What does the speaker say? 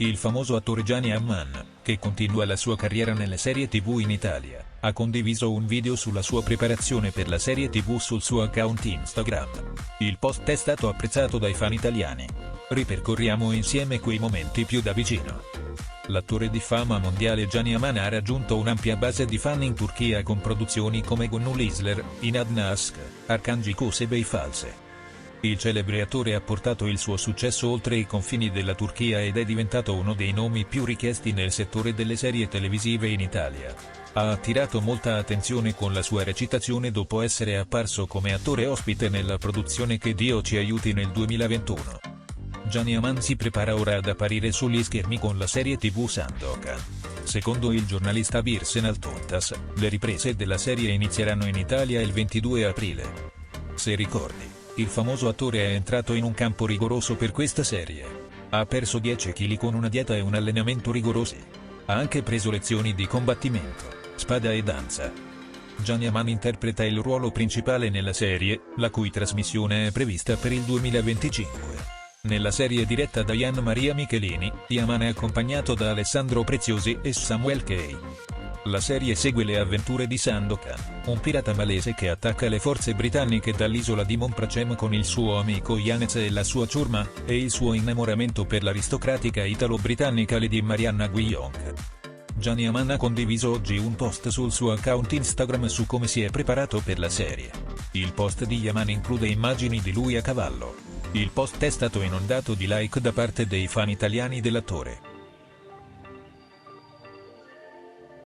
Il famoso attore Gianni Amman, che continua la sua carriera nelle serie tv in Italia, ha condiviso un video sulla sua preparazione per la serie tv sul suo account Instagram. Il post è stato apprezzato dai fan italiani. Ripercorriamo insieme quei momenti più da vicino. L'attore di fama mondiale Gianni Aman ha raggiunto un'ampia base di fan in Turchia con produzioni come Gönül Isler, Inad Nask, Arkanji Kos e Beyfalse. Il celebre attore ha portato il suo successo oltre i confini della Turchia ed è diventato uno dei nomi più richiesti nel settore delle serie televisive in Italia. Ha attirato molta attenzione con la sua recitazione dopo essere apparso come attore ospite nella produzione Che Dio ci aiuti nel 2021. Gianni Aman si prepara ora ad apparire sugli schermi con la serie tv Sandokan. Secondo il giornalista Birsen Altontas, le riprese della serie inizieranno in Italia il 22 aprile. Se ricordi, il famoso attore è entrato in un campo rigoroso per questa serie. Ha perso 10 kg con una dieta e un allenamento rigorosi. Ha anche preso lezioni di combattimento, spada e danza. Gianni Aman interpreta il ruolo principale nella serie, la cui trasmissione è prevista per il 2025. Nella serie diretta da Ian Maria Michelini, Yaman è accompagnato da Alessandro Preziosi e Samuel Kay. La serie segue le avventure di Sandokan, un pirata malese che attacca le forze britanniche dall'isola di Monpracem con il suo amico Yanez e la sua ciurma, e il suo innamoramento per l'aristocratica italo-britannica Lady Marianna Guillaume. Gianni Aman ha condiviso oggi un post sul suo account Instagram su come si è preparato per la serie. Il post di Yaman include immagini di lui a cavallo. Il post è stato inondato di like da parte dei fan italiani dell'attore.